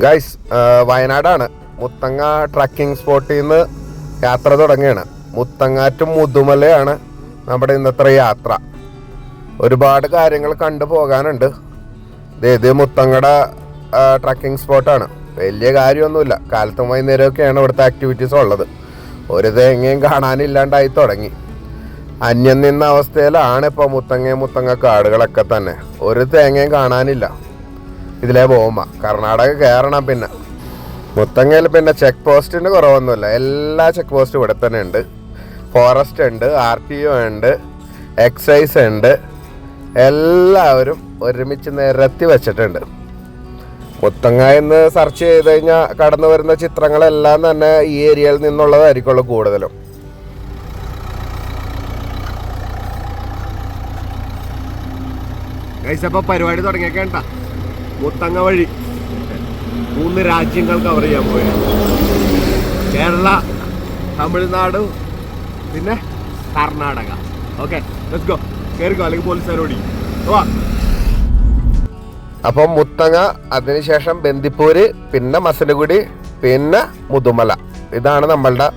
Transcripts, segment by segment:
Guys വയനാടാണ്. Muthanga trekking സ്പോട്ടിൽ നിന്ന് യാത്ര തുടങ്ങിയാണ് മുത്തങ്ങാറ്റും മുതുമലയാണ് നമ്മുടെ ഇന്നത്തെ യാത്ര. ഒരുപാട് കാര്യങ്ങൾ കണ്ടു പോകാനുണ്ട്. ഇത് മുത്തങ്ങയുടെ ട്രക്കിംഗ് സ്പോട്ടാണ് വലിയ കാര്യമൊന്നുമില്ല. കാലത്തും വൈകുന്നേരമൊക്കെയാണ് ഇവിടുത്തെ ആക്ടിവിറ്റീസ് ഉള്ളത്. ഒരു തേങ്ങയും കാണാനില്ലാണ്ടായി തുടങ്ങി. അന്യം നിന്ന അവസ്ഥയിലാണ് ഇപ്പോൾ മുത്തങ്ങയും മുത്തങ്ങ കാടുകളൊക്കെ തന്നെ. ഒരു തേങ്ങയും കാണാനില്ല. ഇതിലേ പോകുമ്പോൾ കർണാടക കയറണം പിന്നെ. മുത്തങ്ങയിൽ പിന്നെ ചെക്ക് പോസ്റ്റിന്റെ കുറവൊന്നുമില്ല. എല്ലാ ചെക്ക് പോസ്റ്റും ഇവിടെ തന്നെ ഉണ്ട്. ഫോറസ്റ്റ് ഉണ്ട് ആർ ടി ഒ ഉണ്ട് എക്സൈസ് ഉണ്ട്. എല്ലാവരും ഒരുമിച്ച് നിരത്തി വെച്ചിട്ടുണ്ട്. മുത്തങ്ങ എന്ന് സെർച്ച് ചെയ്ത് കഴിഞ്ഞാൽ കടന്നു വരുന്ന ചിത്രങ്ങളെല്ലാം തന്നെ ഈ ഏരിയയിൽ നിന്നുള്ളതായിരിക്കുള്ളൂ കൂടുതലും. അപ്പോൾ പരിപാടി തുടങ്ങിയേക്കേണ്ട മുത്തങ്ങ വഴി മൂന്ന് രാജ്യങ്ങൾ കവർ ചെയ്യാൻ പോയത് കേരള തമിഴ്നാട് പിന്നെ കർണാടക. ഓക്കെ ലെറ്റ്സ് ഗോ കയറിക്കോ അല്ലെങ്കിൽ പോലീസുകാരോടി. അപ്പം മുത്തങ്ങ അതിനുശേഷം ബന്ദിപ്പൂര് പിന്നെ മസനഗുഡി പിന്നെ മുതുമല. ഇതാണ് നമ്മളുടെ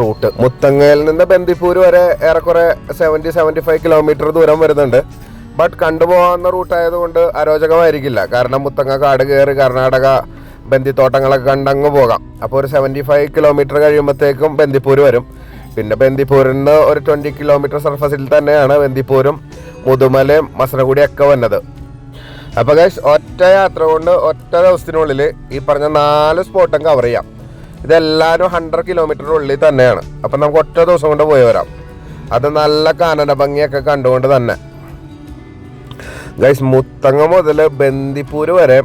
റൂട്ട്. മുത്തങ്ങയിൽ നിന്ന് ബന്ദിപ്പൂര് വരെ ഏറെക്കുറെ സെവന്റി സെവന്റി ഫൈവ് കിലോമീറ്റർ ദൂരം വരുന്നുണ്ട്. ബട്ട് കണ്ടുപോകാവുന്ന റൂട്ടായതുകൊണ്ട് അരോചകമായിരിക്കില്ല. കാരണം മുത്തങ്ങ കാട് കയറി കർണാടക ബന്ദിത്തോട്ടങ്ങളൊക്കെ കണ്ടങ്ങ് പോകാം. അപ്പോൾ ഒരു സെവന്റി ഫൈവ് കിലോമീറ്റർ കഴിയുമ്പോഴത്തേക്കും ബന്ദിപ്പൂർ വരും. പിന്നെ ബന്ദിപ്പൂരിൽ നിന്ന് ഒരു ട്വന്റി കിലോമീറ്റർ സർഫസിൽ തന്നെയാണ് ബന്ദിപ്പൂരും മുതുമലയും മസനഗുടിയൊക്കെ വന്നത്. അപ്പോൾ ഗൈസ് ഒറ്റ യാത്ര കൊണ്ട് ഒറ്റ ദിവസത്തിനുള്ളിൽ ഈ പറഞ്ഞ നാല് സ്പോട്ടും കവർ ചെയ്യാം. ഇതെല്ലാവരും ഹൺഡ്രഡ് കിലോമീറ്ററിനുള്ളിൽ തന്നെയാണ്. അപ്പം നമുക്ക് ഒറ്റ ദിവസം കൊണ്ട് പോയി വരാം. അത് നല്ല കാനന ഭംഗിയൊക്കെ കണ്ടുകൊണ്ട് തന്നെ. ഗൈസ് മുത്തങ്ങ മുതൽ ബന്ദിപ്പൂര് വരെ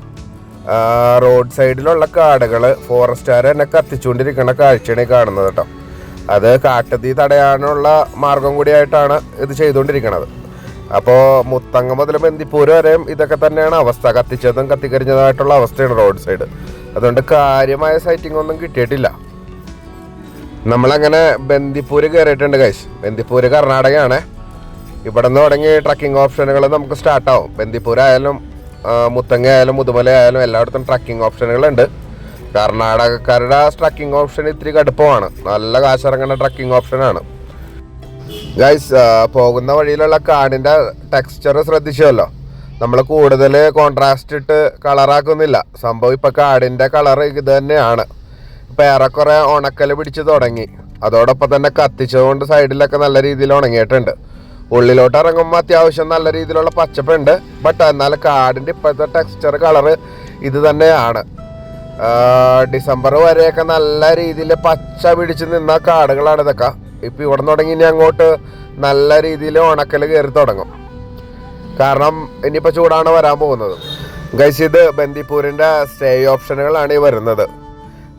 റോഡ് സൈഡിലുള്ള കാടുകൾ ഫോറസ്റ്റുകാർ തന്നെ കത്തിച്ചുകൊണ്ടിരിക്കുന്ന കാഴ്ചയാണ് ഈ കാണുന്നത് കേട്ടോ. അത് കാട്ടുതീ തടയാനുള്ള മാർഗം കൂടിയായിട്ടാണ് ഇത് ചെയ്തുകൊണ്ടിരിക്കുന്നത് അപ്പോൾ മുത്തങ്ങ മുതൽ ബന്ദിപ്പൂര് വരെയും ഇതൊക്കെ തന്നെയാണ് അവസ്ഥ. കത്തിച്ചതും കത്തിക്കരിഞ്ഞതായിട്ടുള്ള അവസ്ഥയാണ് റോഡ് സൈഡ് അതുകൊണ്ട് കാര്യമായ സൈറ്റിംഗ് ഒന്നും കിട്ടിയിട്ടില്ല. നമ്മളങ്ങനെ ബന്ദിപ്പൂര് കയറിയിട്ടുണ്ട് കൈസ് ബന്ദിപ്പൂര് കർണാടകയാണ്. ഇവിടെ നിന്ന് തുടങ്ങി ട്രക്കിംഗ് ഓപ്ഷനുകൾ നമുക്ക് സ്റ്റാർട്ടാവും ബന്ദിപ്പൂർ ആയാലും മുത്തങ്ങ ആയാലും മുതുമല ആയാലും എല്ലായിടത്തും ട്രക്കിംഗ് ഓപ്ഷനുകളുണ്ട് കർണാടകക്കാരുടെ ട്രക്കിംഗ് ഓപ്ഷൻ ഇത്തിരി കടുപ്പമാണ്. നല്ല കാശിറങ്ങുന്ന ട്രക്കിംഗ് ഓപ്ഷനാണ് ഗൈസ് പോകുന്ന വഴിയിലുള്ള കാടിന്റെ ടെക്സ്ചർ ശ്രദ്ധിച്ചല്ലോ. നമ്മൾ കൂടുതൽ കോൺട്രാസ്റ്റ് ഇട്ട് കളറാക്കുന്നില്ല സംഭവം ഇപ്പം കാടിന്റെ കളർ ഇത് തന്നെയാണ്. ഇപ്പം ഏറെക്കുറെ ഉണക്കൽ പിടിച്ച് തുടങ്ങി. അതോടൊപ്പം തന്നെ കത്തിച്ചതുകൊണ്ട് സൈഡിലൊക്കെ നല്ല രീതിയിൽ ഉണങ്ങിയിട്ടുണ്ട്. ഉള്ളിലോട്ട് ഇറങ്ങുമ്പോൾ അത്യാവശ്യം നല്ല രീതിയിലുള്ള പച്ചപ്പുണ്ട്. ബട്ട് എന്നാലും കാടിന്റെ ഇപ്പോഴത്തെ ടെക്സ്ചർ കളറ് ഇത് തന്നെയാണ്. ഡിസംബർ വരെയൊക്കെ നല്ല രീതിയിൽ പച്ച പിടിച്ച് നിന്ന കാടുകളാണ് ഇതൊക്കെ. ഇപ്പം ഇവിടെ തുടങ്ങി ഇനി അങ്ങോട്ട് നല്ല രീതിയിൽ ഉണക്കൽ കയറി തുടങ്ങും. കാരണം ഇനിയിപ്പോൾ ചൂടാണ് വരാൻ പോകുന്നത്. ഗൈസ് ഇത് ബന്ദിപ്പൂരിന്റെ സ്റ്റേ ഓപ്ഷനുകളാണ് ഈ വരുന്നത്.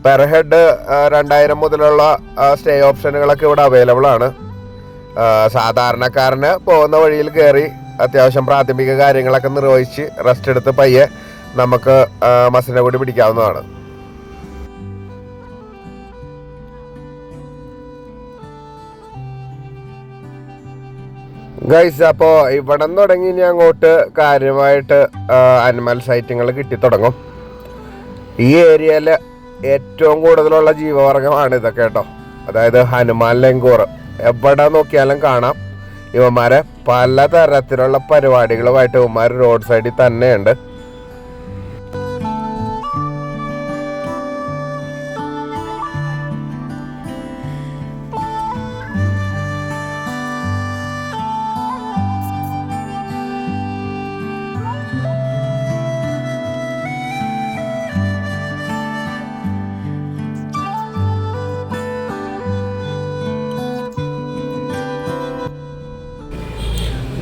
പെർ ഹെഡ് രണ്ടായിരം മുതലുള്ള സ്റ്റേ ഓപ്ഷനുകളൊക്കെ ഇവിടെ അവൈലബിൾ ആണ്. സാധാരണക്കാരന് പോകുന്ന വഴിയിൽ കയറി അത്യാവശ്യം പ്രാഥമിക കാര്യങ്ങളൊക്കെ നിർവഹിച്ച് റെസ്റ്റ് എടുത്ത് പയ്യെ നമുക്ക് മസിനെ കൂടി പിടിക്കാവുന്നതാണ്. ഗൈസ് അപ്പോൾ ഇവിടെ നിന്ന് തുടങ്ങി ഇനി അങ്ങോട്ട് കാര്യമായിട്ട് അനിമൽ സൈറ്റുകൾ കിട്ടിത്തുടങ്ങും ഈ ഏരിയയിൽ ഏറ്റവും കൂടുതലുള്ള ജീവവർഗമാണ് ഇതൊക്കെ കേട്ടോ. അതായത് ഹനുമാൻ ലങ്കൂർ എവിടെ നോക്കിയാലും കാണാം. ഇവന്മാരെ പലതരത്തിലുള്ള പരിപാടികളുമായിട്ട് ഇവന്മാർ റോഡ് സൈഡിൽ തന്നെയുണ്ട്.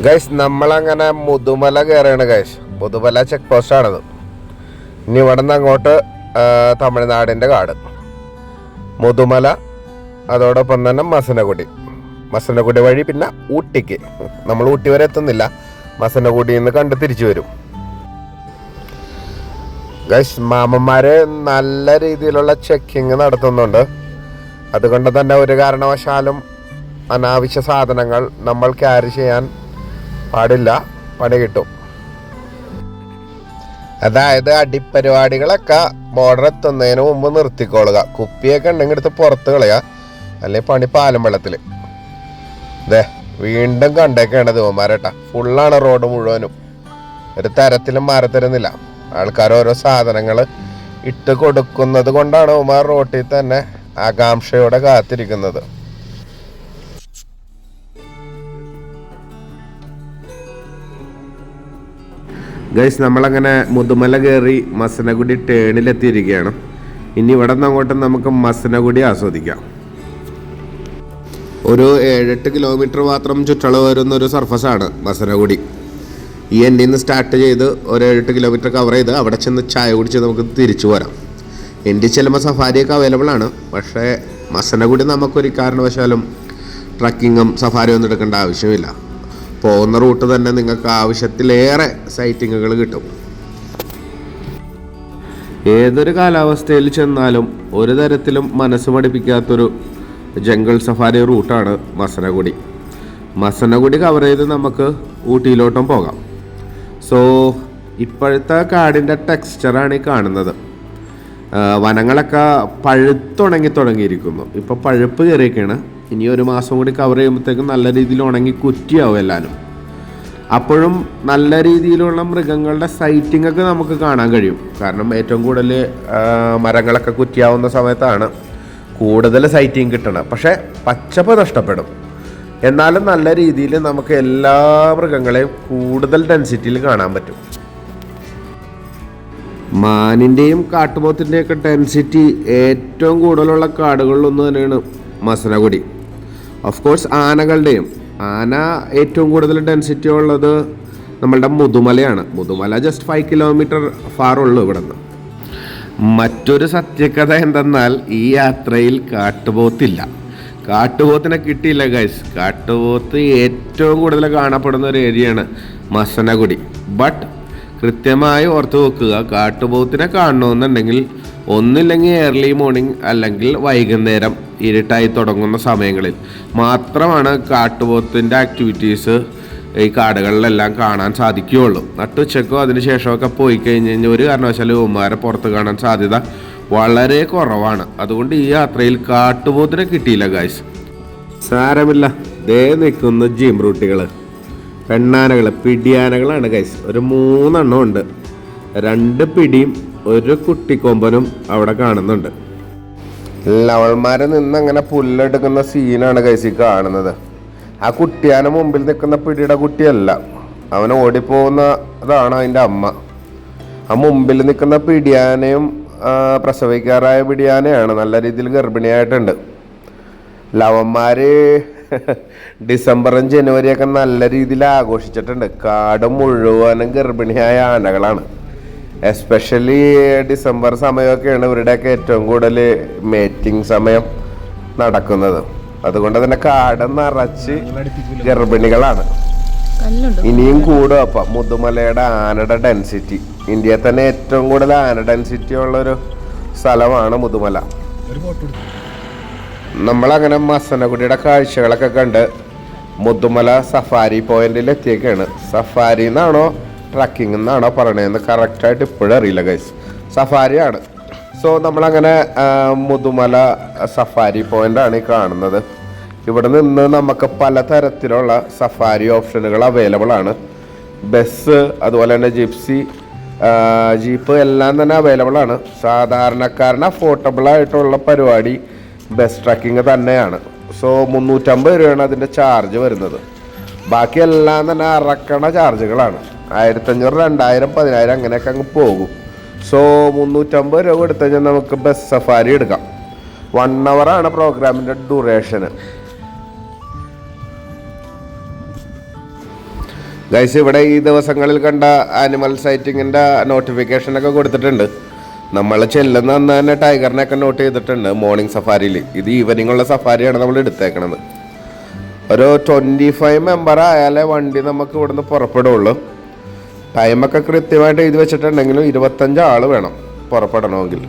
ഗൈസ് നമ്മളങ്ങനെ മുതുമല കയറുകയാണ് ഗൈസ് മുതുമല ചെക്ക് പോസ്റ്റ് ആണത്. ഇനി ഇവിടെ നിന്ന് അങ്ങോട്ട് തമിഴ്നാടിന്റെ കാട്. മുതുമല അതോടൊപ്പം തന്നെ മസനഗുഡി. മസനഗുഡി വഴി പിന്നെ ഊട്ടിക്ക്. നമ്മൾ ഊട്ടി വരെ എത്തുന്നില്ല. മസനഗുഡിയിൽ നിന്ന് കണ്ട് തിരിച്ചു വരും. ഗൈസ് മാമന്മാര് നല്ല രീതിയിലുള്ള ചെക്കിങ് നടത്തുന്നുണ്ട്. അതുകൊണ്ട് തന്നെ ഒരു കാരണവശാലും അനാവശ്യ സാധനങ്ങൾ നമ്മൾ ക്യാരി ചെയ്യാൻ പാടില്ല പണി കിട്ടും. അതായത് അടിപ്പരിപാടികളൊക്കെ ബോർഡർ എത്തുന്നതിന് മുമ്പ് നിർത്തിക്കൊള്ളുക കുപ്പിയൊക്കെ ഉണ്ടെങ്കിൽ എടുത്ത് പുറത്ത് കളയുക. അല്ലെങ്കിൽ പണി പാലം വെള്ളത്തിൽ ദേ വീണ്ടും കണ്ടേക്കാണ് ദേവന്മാരേട്ടാ. ഫുള്ളാണ് റോഡ് മുഴുവനും. ഒരു തരത്തിലും മാറി തരുന്നില്ല. ആൾക്കാർ ഓരോ സാധനങ്ങൾ ഇട്ട് കൊടുക്കുന്നത് കൊണ്ടാണ് ഉമാർ റോട്ടിൽ തന്നെ ആകാംക്ഷയോടെ കാത്തിരിക്കുന്നത്. ഗൈസ് നമ്മളങ്ങനെ മുതുമല കയറി മസനഗുഡി ടേണിലെത്തിയിരിക്കുകയാണ്. ഇനി ഇവിടെ നിന്ന് അങ്ങോട്ട് നമുക്ക് മസനഗുഡി ആസ്വദിക്കാം. ഒരു ഏഴെട്ട് കിലോമീറ്റർ മാത്രം ചുറ്റളവ് വരുന്ന ഒരു സർഫസാണ് മസനഗുഡി. ഈ എൻഡിൽ നിന്ന് സ്റ്റാർട്ട് ചെയ്ത് ഒരു ഏഴെട്ട് കിലോമീറ്റർ കവർ ചെയ്ത് അവിടെ ചെന്ന് ചായ കുടിച്ച് നമുക്ക് തിരിച്ചു വരാം. എന്റെ ചെല്ലുമ്പോൾ സഫാരിയൊക്കെ അവൈലബിൾ ആണ്. പക്ഷേ മസനഗുഡി നമുക്കൊരു കാരണവശാലും ട്രക്കിങ്ങും സഫാരിയൊന്നും എടുക്കേണ്ട ആവശ്യമില്ല. പോകുന്ന റൂട്ട് തന്നെ നിങ്ങൾക്ക് ആവശ്യത്തിലേറെ സൈറ്റിങ്ങുകൾ കിട്ടും. ഏതൊരു കാലാവസ്ഥയിൽ ചെന്നാലും ഒരു തരത്തിലും മനസ്സ് പഠിപ്പിക്കാത്തൊരു ജംഗിൾ സഫാരി റൂട്ടാണ് മസനഗുഡി. മസനഗുഡി കവർ ചെയ്ത് നമുക്ക് ഊട്ടിയിലോട്ടും പോകാം. സോ ഇപ്പോഴത്തെ കാടിന്റെ ടെക്സ്ചറാണ് ഈ കാണുന്നത്. വനങ്ങളൊക്കെ പഴുത്തുണങ്ങി തുടങ്ങിയിരിക്കുന്നു. ഇപ്പോൾ പഴുപ്പ് കയറിയൊക്കെയാണ് ഇനി ഒരു മാസം കൂടി കവർ ചെയ്യുമ്പോഴത്തേക്കും നല്ല രീതിയിൽ ഉണങ്ങി കുറ്റിയാവും എല്ലാവരും അപ്പോഴും നല്ല രീതിയിലുള്ള മൃഗങ്ങളുടെ സൈറ്റിംഗ് ഒക്കെ നമുക്ക് കാണാൻ കഴിയും. കാരണം ഏറ്റവും കൂടുതൽ മരങ്ങളൊക്കെ കുറ്റിയാവുന്ന സമയത്താണ് കൂടുതൽ സൈറ്റിംഗ് കിട്ടണം പക്ഷേ പച്ചപ്പ് നഷ്ടപ്പെടും. എന്നാലും നല്ല രീതിയിൽ നമുക്ക് എല്ലാ മൃഗങ്ങളെയും കൂടുതൽ ഡെൻസിറ്റിയിൽ കാണാൻ പറ്റും. മാനിന്റെയും കാട്ടുപോത്തിന്റെയൊക്കെ ഡെൻസിറ്റി ഏറ്റവും കൂടുതലുള്ള കാടുകളിലൊന്ന് തന്നെയാണ്. മസനഗുഡി. ഓഫ് കോഴ്സ് ആനകളുടെയും ആന ഏറ്റവും കൂടുതൽ ഡെൻസിറ്റി ഉള്ളത് നമ്മളുടെ മുതുമലയാണ്. Mudumalai just five kilometre far ഉള്ളൂ ഇവിടെ നിന്ന് മറ്റൊരു സത്യകഥ എന്തെന്നാൽ ഈ യാത്രയിൽ കാട്ടുപോത്തില്ല. കാട്ടുപോത്തിനെ കിട്ടിയില്ല ഗൈസ് കാട്ടുപോത്ത് ഏറ്റവും കൂടുതൽ കാണപ്പെടുന്ന ഒരു ഏരിയയാണ് മസനഗുഡി. ബട്ട് കൃത്യമായി ഓർത്തു വെക്കുക കാട്ടുപോത്തിനെ കാണണമെന്നുണ്ടെങ്കിൽ ഒന്നില്ലെങ്കിൽ ഏർലി മോർണിംഗ് അല്ലെങ്കിൽ വൈകുന്നേരം ഇരുട്ടായി തുടങ്ങുന്ന സമയങ്ങളിൽ മാത്രമാണ് കാട്ടുപോത്തിന്റെ ആക്ടിവിറ്റീസ് ഈ കാടുകളിലെല്ലാം കാണാൻ സാധിക്കുകയുള്ളൂ. നട്ടുച്ചക്കോ അതിന് ശേഷമൊക്കെ പോയി കഴിഞ്ഞ് കഴിഞ്ഞാൽ ഒരു കാരണവശാലും ഉമ്മാരെ പുറത്ത് കാണാൻ സാധ്യത വളരെ കുറവാണ്. അതുകൊണ്ട് ഈ യാത്രയിൽ കാട്ടുപോത്തിനെ കിട്ടിയില്ല ഗായ്സ് സാരമില്ല. ദേ നിൽക്കുന്ന ജിം റൂട്ടികൾ പെണ്ണാനകൾ പിടിയാനകളാണ് ഗൈസ് ഒരു മൂന്നെണ്ണം ഉണ്ട്. രണ്ട് പിടിയും ഒരു കുട്ടിക്കൊമ്പനും അവിടെ കാണുന്നുണ്ട്. ലവൾമാരെ നിന്ന് അങ്ങനെ പുല്ലെടുക്കുന്ന സീനാണ് കൈസി കാണുന്നത്. ആ കുട്ടിയാന മുമ്പിൽ നിൽക്കുന്ന പിടിയുടെ കുട്ടിയല്ല. അവൻ ഓടിപ്പോകുന്ന അതാണ് അതിന്റെ അമ്മ. ആ മുമ്പിൽ നിൽക്കുന്ന പിടിയാനയും പ്രസവിക്കാറായ പിടിയാനയാണ് നല്ല രീതിയിൽ ഗർഭിണിയായിട്ടുണ്ട്. ലവന്മാർ ഡിസംബറും ജനുവരിയൊക്കെ നല്ല രീതിയിൽ ആഘോഷിച്ചിട്ടുണ്ട്. കാട് മുഴുവനും ഗർഭിണിയായ ആനകളാണ്. എസ്പെഷ്യലി ഡിസംബർ സമയമൊക്കെയാണ് ഇവരുടെയൊക്കെ ഏറ്റവും കൂടുതൽ മേറ്റിംഗ് സമയം നടക്കുന്നത്. അതുകൊണ്ട് തന്നെ കാട് നിറച്ച് ഗർഭിണികളാണ്. ഇനിയും കൂടും അപ്പം. മുതുമലയുടെ ആനയുടെ ഡെൻസിറ്റി ഇന്ത്യയിൽ തന്നെ ഏറ്റവും കൂടുതൽ ആന ഡെൻസിറ്റി ഉള്ള ഒരു സ്ഥലമാണ് മുതുമല നമ്മളങ്ങനെ മസനഗുഡിയുടെ കാഴ്ചകളൊക്കെ കണ്ട് മുതുമല സഫാരി പോയിന്റിൽ എത്തിയൊക്കെയാണ് സഫാരി എന്നാണോ ട്രക്കിംഗ് എന്നാണോ പറയണതെന്ന് കറക്റ്റായിട്ട് ഇപ്പോഴും അറിയില്ല ഗൈസ് സഫാരിയാണ് സോ നമ്മളങ്ങനെ മുതുമല സഫാരി പോയിന്റാണ് ഈ കാണുന്നത്. ഇവിടെ നിന്ന് നമുക്ക് പല തരത്തിലുള്ള സഫാരി ഓപ്ഷനുകൾ അവൈലബിൾ ആണ്. ബസ് അതുപോലെ തന്നെ ജിപ്സി ജീപ്പ് എല്ലാം തന്നെ അവൈലബിൾ ആണ്. സാധാരണക്കാരന് അഫോർഡബിൾ ആയിട്ടുള്ള പരിപാടി ബസ് ട്രക്കിംഗ് തന്നെയാണ്. സോ മുന്നൂറ്റമ്പത് രൂപയാണ് അതിന്റെ ചാർജ് വരുന്നത്. ബാക്കി എല്ലാം തന്നെ അറക്കണ ചാർജുകളാണ് ആയിരത്തഞ്ഞൂറ് രണ്ടായിരം പതിനായിരം അങ്ങനെയൊക്കെ അങ്ങ് പോകും. സോ മുന്നൂറ്റമ്പത് രൂപ എടുത്തു കഴിഞ്ഞാൽ നമുക്ക് ബസ് സഫാരി എടുക്കാം. വൺ ആണ് പ്രോഗ്രാമിന്റെ ഡ്യൂറേഷന് ഗൈസ് ഇവിടെ ഈ ദിവസങ്ങളിൽ കണ്ട ആനിമൽ സൈറ്റിങ്ങിന്റെ നോട്ടിഫിക്കേഷനൊക്കെ കൊടുത്തിട്ടുണ്ട്. നമ്മൾ ചെല്ലുന്ന അന്ന് തന്നെ ടൈഗറിനെയൊക്കെ നോട്ട് ചെയ്തിട്ടുണ്ട് മോർണിംഗ് സഫാരിയിൽ ഇത് ഈവനിങ് ഉള്ള സഫാരിയാണ് നമ്മൾ എടുത്തേക്കണത്. ഒരു ട്വന്റി ഫൈവ് മെമ്പർ ആയാലേ വണ്ടി നമുക്ക് ഇവിടുന്ന് പുറപ്പെടുള്ളൂ. ടൈമൊക്കെ കൃത്യമായിട്ട് എഴുതി വെച്ചിട്ടുണ്ടെങ്കിലും ഇരുപത്തഞ്ച് ആൾ വേണം പുറപ്പെടണമെങ്കിൽ.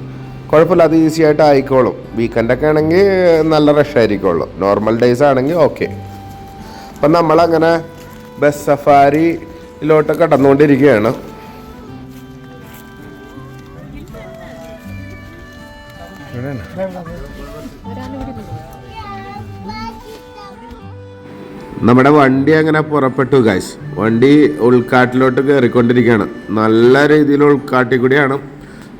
കുഴപ്പമില്ല അത് ഈസി ആയിട്ട് ആയിക്കോളും. വീക്കെൻഡൊക്കെ ആണെങ്കിൽ നല്ല റഷ് ആയിരിക്കുള്ളൂ. നോർമൽ ഡേയ്സ് ആണെങ്കിൽ ഓക്കെ അപ്പം നമ്മളങ്ങനെ ബസ് സഫാരിയിലോട്ട് കടന്നുകൊണ്ടിരിക്കുകയാണ്. നമ്മുടെ വണ്ടി അങ്ങനെ പുറപ്പെട്ടു ഗൈസ് വണ്ടി ഉൾക്കാട്ടിലോട്ട് കയറിക്കൊണ്ടിരിക്കുകയാണ് നല്ല രീതിയിൽ ഉൾക്കാട്ടിൽ കൂടിയാണ്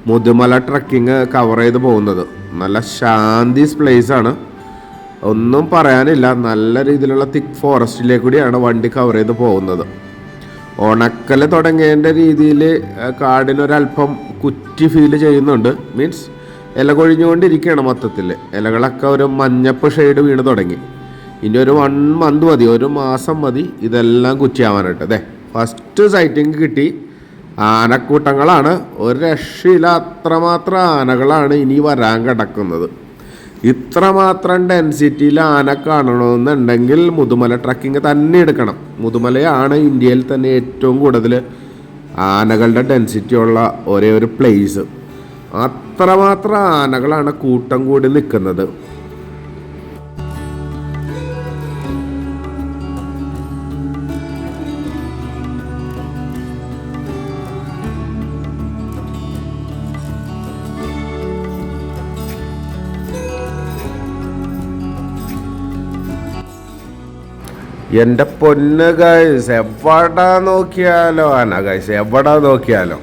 മുതുമല ട്രക്കിങ് കവർ ചെയ്ത് പോകുന്നത്. നല്ല ശാന്തി പ്ലേസ് ആണ്. ഒന്നും പറയാനില്ല നല്ല രീതിയിലുള്ള തിക്ക് ഫോറസ്റ്റിലേക്ക് കൂടിയാണ് വണ്ടി കവർ ചെയ്ത് പോകുന്നത്. ഉണക്കൽ തുടങ്ങേണ്ട രീതിയിൽ കാടിനൊരല്പം കുറ്റി ഫീൽ ചെയ്യുന്നുണ്ട്. മീൻസ് ഇല കൊഴിഞ്ഞുകൊണ്ടിരിക്കുകയാണ് മൊത്തത്തിൽ ഇലകളൊക്കെ ഒരു മഞ്ഞപ്പ് ഷെയ്ഡ് വീണ് തുടങ്ങി. ഇനി ഒരു വൺ മന്ത് മതി ഒരു മാസം മതി ഇതെല്ലാം കുറ്റിയാവാനായിട്ട്. അതെ ഫസ്റ്റ് സൈറ്റിംഗ് കിട്ടി. ആനക്കൂട്ടങ്ങളാണ്. ഒരു രക്ഷയില്ല അത്രമാത്രം ആനകളാണ് ഇനി വരാൻ കിടക്കുന്നത്. ഇത്രമാത്രം ഡെൻസിറ്റിയിൽ ആന കാണണമെന്നുണ്ടെങ്കിൽ മുതുമല ട്രക്കിംഗ് തന്നെ എടുക്കണം. മുതുമലയാണ് ഇന്ത്യയിൽ തന്നെ ഏറ്റവും കൂടുതൽ ആനകളുടെ ഡെൻസിറ്റി ഉള്ള ഒരേ ഒരു പ്ലേസ് അത്രമാത്രം ആനകളാണ് കൂട്ടം കൂടി നിൽക്കുന്നത്. എന്റെ പൊന്ന് ഗൈസ് എവിടെ നോക്കിയാലോ? ആന ഗൈസ് എവിടെ നോക്കിയാലോ?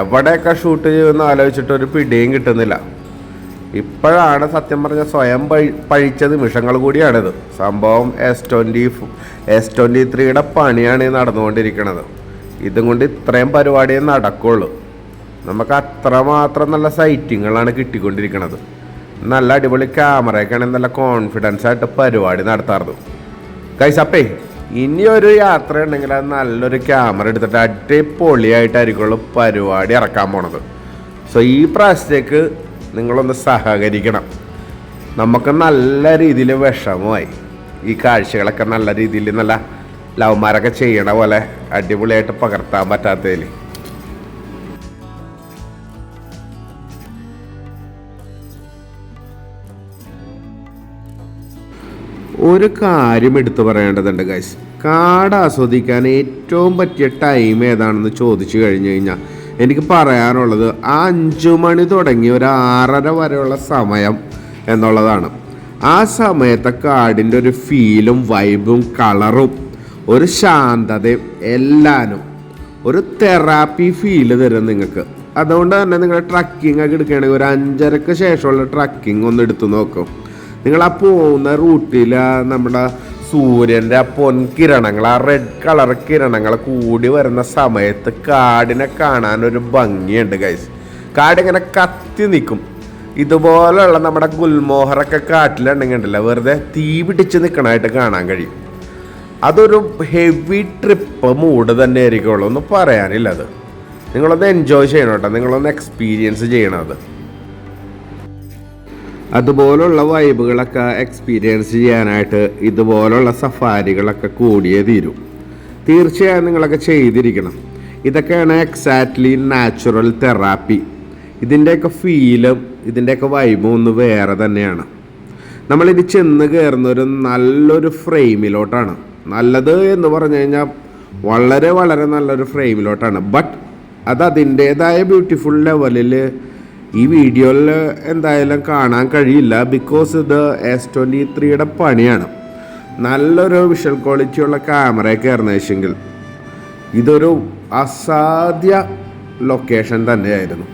എവിടെയൊക്കെ ഷൂട്ട് ചെയ്യുമെന്ന് ആലോചിച്ചിട്ട് ഒരു പിടിയും കിട്ടുന്നില്ല. ഇപ്പോഴാണ് സത്യം പറഞ്ഞ സ്വയം പഴി പഴിച്ച നിമിഷങ്ങൾ കൂടിയാണിത്. സംഭവം എസ് ട്വന്റി എസ് ട്വന്റി ത്രീയുടെ പണിയാണ് ഈ നടന്നുകൊണ്ടിരിക്കുന്നത് ഇതും കൊണ്ട് ഇത്രയും പരിപാടിയേ നടക്കുള്ളൂ. നമുക്ക് അത്രമാത്രം നല്ല സൈറ്റിങ്ങുകളാണ് കിട്ടിക്കൊണ്ടിരിക്കുന്നത് നല്ല അടിപൊളി ക്യാമറയൊക്കെ ആണെങ്കിൽ നല്ല കോൺഫിഡൻസ് ആയിട്ട് പരിപാടി നടത്താറുണ്ട്. ഗൈസ് അപ്പേ ഇനി ഒരു യാത്ര ഉണ്ടെങ്കിൽ അത് നല്ലൊരു ക്യാമറ എടുത്തിട്ട് അടിപൊളിയായിട്ടായിരിക്കുള്ളൂ പരിപാടി ഇറക്കാൻ പോണത്. സോ ഈ പ്രാവശ്യത്തേക്ക് നിങ്ങളൊന്ന് സഹകരിക്കണം. നമുക്ക് നല്ല രീതിയിൽ വിഷമമായി. ഈ കാഴ്ചകളൊക്കെ നല്ല രീതിയിൽ നല്ല ലവ്മാരൊക്കെ ചെയ്യണ പോലെ അടിപൊളിയായിട്ട് പകർത്താൻ പറ്റാത്തതിൽ ഒരു കാര്യം എടുത്തു പറയേണ്ടതുണ്ട് ഗൈസ് കാട് ആസ്വദിക്കാൻ ഏറ്റവും പറ്റിയ ടൈം ഏതാണെന്ന് ചോദിച്ചു കഴിഞ്ഞു കഴിഞ്ഞാൽ എനിക്ക് പറയാനുള്ളത് ആ അഞ്ചു മണി തുടങ്ങി ഒരു ആറര വരെയുള്ള സമയം എന്നുള്ളതാണ്. ആ സമയത്തെ കാടിന്റെ ഒരു ഫീലും വൈബും കളറും ഒരു ശാന്തതയും എല്ലാനും ഒരു തെറാപ്പി ഫീൽ തരും നിങ്ങൾക്ക്. അതുകൊണ്ട് തന്നെ നിങ്ങൾ ട്രക്കിംഗ് ഒക്കെ എടുക്കുകയാണെങ്കിൽ ഒരു അഞ്ചരക്ക് ശേഷമുള്ള ട്രക്കിംഗ് ഒന്ന് എടുത്തു നോക്കും. നിങ്ങൾ ആ പോകുന്ന റൂട്ടിൽ നമ്മുടെ സൂര്യന്റെ ആ പൊൻകിരണങ്ങൾ ആ റെഡ് കളർ കിരണങ്ങൾ കൂടി വരുന്ന സമയത്ത് കാടിനെ കാണാൻ ഒരു ഭംഗിയുണ്ട് ഗൈസ് കാടിങ്ങനെ കത്തി നിൽക്കും ഇതുപോലെയുള്ള നമ്മുടെ ഗുൽമോഹറൊക്കെ കാട്ടിലുണ്ടെങ്കിൽ ഉണ്ടല്ലോ വെറുതെ തീ പിടിച്ച് നിൽക്കണമായിട്ട് കാണാൻ കഴിയും. അതൊരു ഹെവി ട്രിപ്പ് മൂഡ് തന്നെ ആയിരിക്കുള്ളൂ ഒന്നും പറയാനില്ല അത്. നിങ്ങളൊന്ന് എൻജോയ് ചെയ്യണം കേട്ടോ നിങ്ങളൊന്ന് എക്സ്പീരിയൻസ് ചെയ്യണം അത്. അതുപോലുള്ള വൈബുകളൊക്കെ എക്സ്പീരിയൻസ് ചെയ്യാനായിട്ട് ഇതുപോലുള്ള സഫാരികളൊക്കെ കൂടിയേ തീരും. തീർച്ചയായും നിങ്ങളൊക്കെ ചെയ്തിരിക്കണം. ഇതൊക്കെയാണ് എക്സാക്ട്ലി നാച്ചുറൽ തെറാപ്പി ഇതിന്റെയൊക്കെ ഫീലും ഇതിന്റെയൊക്കെ വൈബും ഒന്ന് വേറെ തന്നെയാണ്. നമ്മളിത് ചെന്ന് കയറുന്ന ഒരു നല്ലൊരു ഫ്രെയിമിലോട്ടാണ് നല്ലത് എന്ന് പറഞ്ഞു കഴിഞ്ഞാൽ വളരെ വളരെ നല്ലൊരു ഫ്രെയിമിലോട്ടാണ് ബട്ട് അത് അതിന്റേതായ ബ്യൂട്ടിഫുൾ ലെവലിൽ ഈ വീഡിയോയിൽ എന്തായാലും കാണാൻ കഴിയില്ല ബിക്കോസ് ഇത് എസ് ട്വന്റി ത്രീയുടെ പണിയാണ്. നല്ലൊരു വിഷ്വൽ ക്വാളിറ്റിയുള്ള ക്യാമറയൊക്കെ ആയിരുന്നെങ്കിൽ ഇതൊരു അസാധ്യ ലൊക്കേഷൻ തന്നെയായിരുന്നു.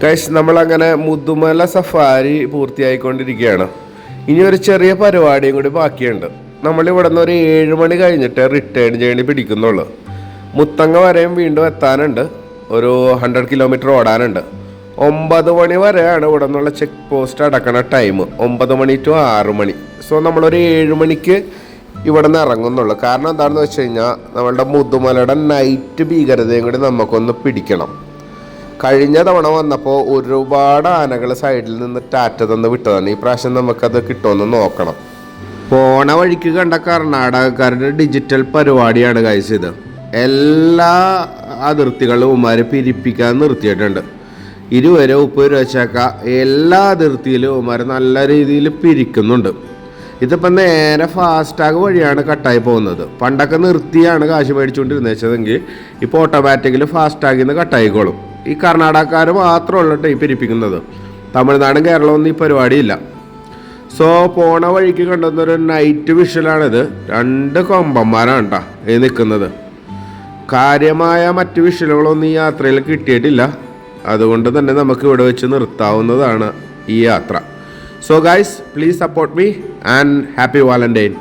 കൈസ് നമ്മളങ്ങനെ മുതുമല സഫാരി പൂർത്തിയായിക്കൊണ്ടിരിക്കുകയാണ്. ഇനി ഒരു ചെറിയ പരിപാടിയും കൂടി ബാക്കിയുണ്ട്. നമ്മളിവിടെ നിന്ന് ഒരു ഏഴ് മണി കഴിഞ്ഞിട്ട് റിട്ടേൺ ജേണി പിടിക്കുന്നുള്ളൂ. മുത്തങ്ങ വരെയും വീണ്ടും എത്താനുണ്ട്. ഒരു ഹൺഡ്രഡ് കിലോമീറ്റർ ഓടാനുണ്ട്. ഒമ്പത് മണി വരെയാണ് ഇവിടെ നിന്നുള്ള ചെക്ക് പോസ്റ്റ് അടക്കണ ടൈം ഒമ്പത് മണി ടു ആറ് മണി. സോ നമ്മളൊരു ഏഴ് മണിക്ക് ഇവിടെ നിന്ന് ഇറങ്ങുന്നുള്ളൂ. കാരണം എന്താണെന്ന് വെച്ച് കഴിഞ്ഞാൽ നമ്മളുടെ മുതുമലയുടെ നൈറ്റ് ഭീകരതയും കൂടി നമുക്കൊന്ന് പിടിക്കണം. കഴിഞ്ഞ തവണ വന്നപ്പോൾ ഒരുപാട് ആനകൾ സൈഡിൽ നിന്ന് ടാറ്റ തന്ന് വിട്ടതാണ്. ഈ പ്രാവശ്യം നമുക്കത് കിട്ടുമെന്ന് നോക്കണം. പോണ വഴിക്ക് കണ്ട കർണാടകക്കാരുടെ ഡിജിറ്റൽ പരിപാടിയാണ് ഗൈസ് ഇത്. എല്ലാ അതിർത്തികളും ഉമാരെ പിരിപ്പിക്കാൻ നിർത്തിയിട്ടുണ്ട്. ഇരുവരെ ഉപ്പ് വെച്ചേക്ക. എല്ലാ അതിർത്തിയിലും ഉമാരെ നല്ല രീതിയിൽ പിരിക്കുന്നുണ്ട്. ഇതിപ്പോൾ നേരെ ഫാസ്റ്റാഗ് വഴിയാണ് കട്ടായി പോകുന്നത്. പണ്ടൊക്കെ നിർത്തിയാണ് കാശ് മേടിച്ചുകൊണ്ടിരുന്നതെങ്കിൽ ഇപ്പോൾ ഓട്ടോമാറ്റിക്കലി ഫാസ്റ്റാഗിൽ നിന്ന് കട്ടായിക്കോളും. ഈ കർണാടകക്കാർ മാത്രമുള്ള കേട്ടോ ഈ തമിഴ്നാടും തമിഴ്നാടും കേരളമൊന്നും ഈ പരിപാടിയില്ല. സോ പോണ വഴിക്ക് കണ്ടുന്ന ഒരു നൈറ്റ് വിഷലാണിത് രണ്ട് കൊമ്പന്മാരാണ് കേട്ടോ ഈ നിൽക്കുന്നത് കാര്യമായ മറ്റ് വിഷലുകളൊന്നും ഈ യാത്രയിൽ കിട്ടിയിട്ടില്ല. അതുകൊണ്ട് തന്നെ നമുക്ക് ഇവിടെ വെച്ച് നിർത്താവുന്നതാണ് ഈ യാത്ര. So guys please support me and happy Valentine